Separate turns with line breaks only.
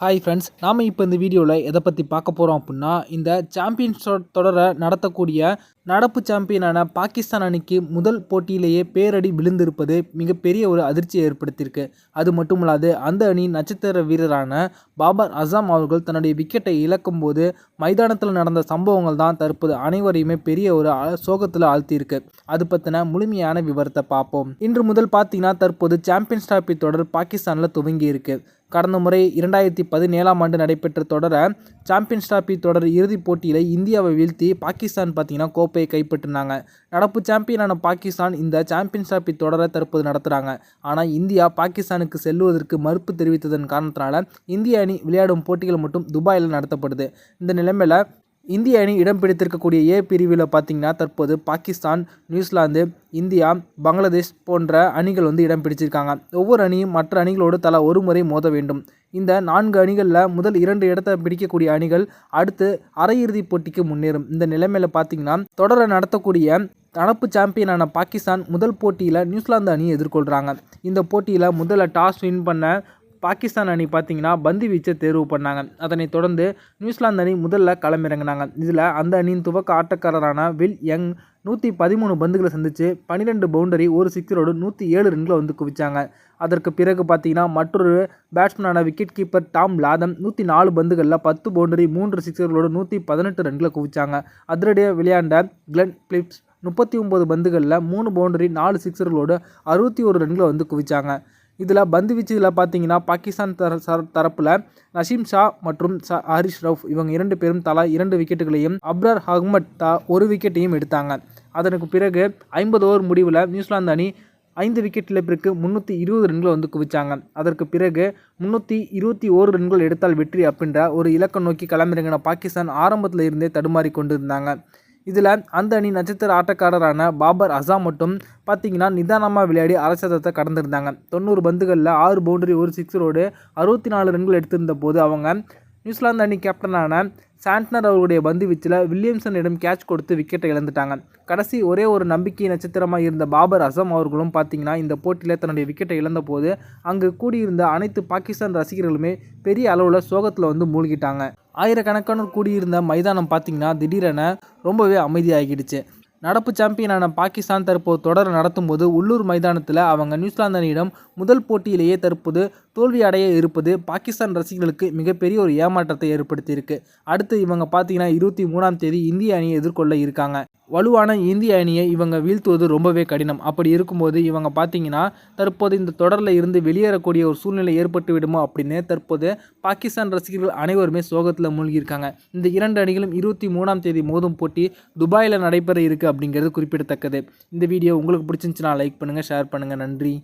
Hi friends நாம் இப்போ இந்த வீடியோவில் எதை பற்றி பார்க்க போகிறோம் அப்படின்னா இந்த சாம்பியன்ஸ் தொடரை நடத்தக்கூடிய நடப்பு சாம்பியனான பாகிஸ்தான் அணிக்கு முதல் போட்டியிலேயே பேரடி விழுந்திருப்பது மிகப்பெரிய ஒரு அதிர்ச்சியை ஏற்படுத்தியிருக்கு. அது மட்டுமல்லாது அந்த அணி நட்சத்திர வீரரான பாபர் அசாம் அவர்கள் தன்னுடைய விக்கெட்டை இழக்கும் போது மைதானத்தில் நடந்த சம்பவங்கள் தான் தற்போது அனைவரையுமே பெரிய ஒரு சோகத்தில் ஆழ்த்தியிருக்கு. அது பற்றின முழுமையான விவரத்தை பார்ப்போம். இன்று முதல் பார்த்தீங்கன்னா தற்போது சாம்பியன்ஸ் டிராபி தொடர் பாகிஸ்தானில் துவங்கி இருக்கு கடந்த முறை இரண்டாயிரத்தி பதினேழாம் ஆண்டு நடைபெற்ற தொடரை சாம்பியன்ஸ் டிராபி தொடர் இறுதிப் போட்டியில் இந்தியாவை வீழ்த்தி பாகிஸ்தான் பார்த்தீங்கன்னா கோப்பையை கைப்பற்றினாங்க. நடப்பு சாம்பியனான பாகிஸ்தான் இந்த சாம்பியன்ஸ் டிராபி தொடரை தற்போது நடத்துகிறாங்க ஆனால் இந்தியா பாகிஸ்தானுக்கு செல்வதற்கு மறுப்பு தெரிவித்ததன் காரணத்தினால இந்திய அணி விளையாடும் போட்டிகள் மட்டும் துபாயில் நடத்தப்படுது. இந்த நிலைமையில் இந்திய அணி இடம் பிடித்திருக்கக்கூடிய ஏ பிரிவில் பார்த்திங்கன்னா தற்போது பாகிஸ்தான் நியூசிலாந்து இந்தியா பங்களாதேஷ் போன்ற அணிகள் வந்து இடம் பிடிச்சிருக்காங்க. ஒவ்வொரு அணியும் மற்ற அணிகளோடு தலா ஒரு முறை மோத வேண்டும். இந்த நான்கு அணிகளில் முதல் இரண்டு இடத்தை பிடிக்கக்கூடிய அணிகள் அடுத்து அரையிறுதிப் போட்டிக்கு முன்னேறும். இந்த நிலைமையில் பார்த்தீங்கன்னா தொடரை நடத்தக்கூடிய நடப்பு சாம்பியனான பாகிஸ்தான் முதல் போட்டியில் நியூசிலாந்து அணியை எதிர்கொள்கிறாங்க இந்த போட்டியில் முதல்ல டாஸ் வின் பண்ண பாகிஸ்தான் அணி பார்த்தீங்கன்னா பந்து வீச்சை தேர்வு பண்ணாங்க. அதனைத் தொடர்ந்து நியூசிலாந்து அணி முதல்ல களமிறங்கினாங்க. இதில் அந்த அணியின் துவக்க ஆட்டக்காரரான வில் யங் நூற்றி பதிமூணு பந்துகளை சந்தித்து பன்னிரெண்டு பவுண்டரி ஒரு சிக்ஸரோடு நூற்றி ஏழு ரன்களை வந்து குவிச்சாங்க. அதற்கு பிறகு பார்த்தீங்கன்னா மற்றொரு பேட்ஸ்மேனான விக்கெட் கீப்பர் டாம் லாதம் நூற்றி நாலு பந்துகளில் பத்து பவுண்டரி மூன்று சிக்ஸர்களோடு நூற்றி பதினெட்டு ரன்களை குவிச்சாங்க. அதிரடியாக விளையாண்ட கிளென் பிலிப்ஸ் முப்பத்தி ஒம்பது பந்துகளில் மூணு பவுண்டரி நாலு சிக்ஸர்களோடு அறுபத்தி ஒரு ரன்களை வந்து குவிச்சாங்க. இதில் பந்து வீச்சில் பார்த்தீங்கன்னா பாகிஸ்தான் தர தரப்பில் நசீம் ஷா மற்றும் ச ஹரிஷ் ரவுஃப் இவங்க இரண்டு பேரும் தலா இரண்டு விக்கெட்டுகளையும் அப்ரார் அஹ்மத் தா ஒரு விக்கெட்டையும் எடுத்தாங்க. அதற்கு பிறகு ஐம்பது ஓவர் முடிவில் நியூசிலாந்து அணி ஐந்து விக்கெட் இழப்பிற்கு முந்நூற்றி இருபது ரன்கள் வந்து குவிச்சாங்க. அதற்கு பிறகு முந்நூற்றி இருபத்தி ஓரு ரன்கள் எடுத்தால் வெற்றி அப்படின்ற ஒரு இலக்கம் நோக்கி களமிறங்கின பாகிஸ்தான் ஆரம்பத்தில் இருந்தே தடுமாறி கொண்டு இருந்தாங்க இதில் அந்த அணி நட்சத்திர ஆட்டக்காரரான பாபர் அசாம் மட்டும் பார்த்தீங்கன்னா நிதானமாக விளையாடி அரசதத்தை கடந்திருந்தாங்க. தொண்ணூறு பந்துகளில் ஆறு பவுண்டரி ஒரு சிக்ஸரோடு அறுபத்தி நாலு ரன்கள் எடுத்திருந்த போது அவங்க நியூசிலாந்து அணி கேப்டனான சாண்ட்னர் அவருடைய பந்து வீச்சில் வில்லியம்சனிடம் கேட்ச் கொடுத்து விக்கெட்டை இழந்துட்டாங்க. கடைசி ஒரே ஒரு நம்பிக்கை நட்சத்திரமாக இருந்த பாபர் அசம் அவர்களும் பார்த்தீங்கன்னா இந்த போட்டியில் தன்னுடைய விக்கெட்டை இழந்தபோது அங்கு கூடியிருந்த அனைத்து பாகிஸ்தான் ரசிகர்களுமே பெரிய அளவில் சோகத்தில் வந்து மூழ்கிட்டாங்க. ஆயிரக்கணக்கானோர் கூடியிருந்த மைதானம் பார்த்திங்கன்னா திடீரென ரொம்பவே அமைதியாகிடுச்சு. நடப்பு சாம்பியனான பாகிஸ்தான் தற்போது தொடர் நடத்தும் போது உள்ளூர் மைதானத்தில் அவங்க நியூசிலாந்து அணியிடம் முதல் போட்டியிலேயே தற்போது தோல்வி அடைய இருப்பது பாகிஸ்தான் ரசிகர்களுக்கு மிகப்பெரிய ஒரு ஏமாற்றத்தை ஏற்படுத்தியிருக்கு. அடுத்து இவங்க பார்த்தீங்கன்னா இருபத்தி மூணாம் தேதி இந்திய அணியை எதிர்கொள்ள இருக்காங்க. வலுவான இந்திய அணியை இவங்க வீழ்த்துவது ரொம்பவே கடினம். அப்படி இருக்கும்போது இவங்க பார்த்தீங்கன்னா தற்போது இந்த தொடரில் இருந்து வெளியேறக்கூடிய ஒரு சூழ்நிலை ஏற்பட்டு விடுமோ அப்படின்னு தற்போது பாகிஸ்தான் ரசிகர்கள் அனைவருமே சோகத்தில் மூழ்கியிருக்காங்க. இந்த இரண்டு அணிகளும் இருபத்தி மூணாம் தேதி மோதும் போட்டி துபாயில் நடைபெற இருக்குது அப்படிங்கிறது குறிப்பிடத்தக்கது. இந்த வீடியோ உங்களுக்கு பிடிச்சிருந்துச்சுன்னா லைக் பண்ணுங்கள் ஷேர் பண்ணுங்கள் நன்றி.